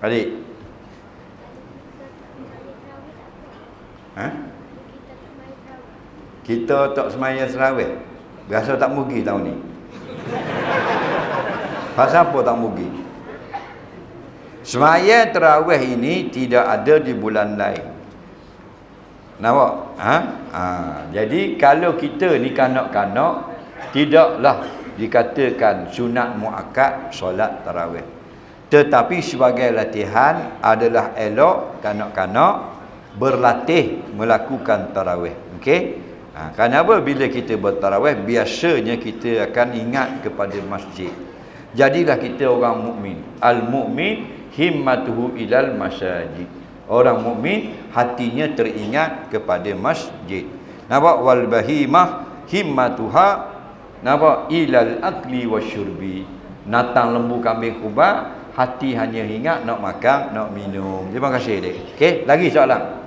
Adik. Ha? Kita tak semaya serawih. Biasa tak mugi tahun ni. Pasal apa tak mugi? Semaya terawih ini tidak ada di bulan lain. Nampak? Ha? ha? Jadi kalau kita ni kanak-kanak tidaklah dikatakan sunat muakkad solat tarawih. Tetapi sebagai latihan adalah elok kanak-kanak berlatih melakukan tarawih. Okey? Ha, kenapa bila kita bertarawih biasanya kita akan ingat kepada masjid. Jadilah kita orang mukmin. Al-mukmin himmatuhu ilal masajid. Orang mukmin hatinya teringat kepada masjid. Nampak wal bahimah himmatuha nampak ilal akli wasyurbi. Natang lembu kambing kurban hati hanya ingat nak makan, nak minum. Terima kasih dek. Okey, lagi soalan.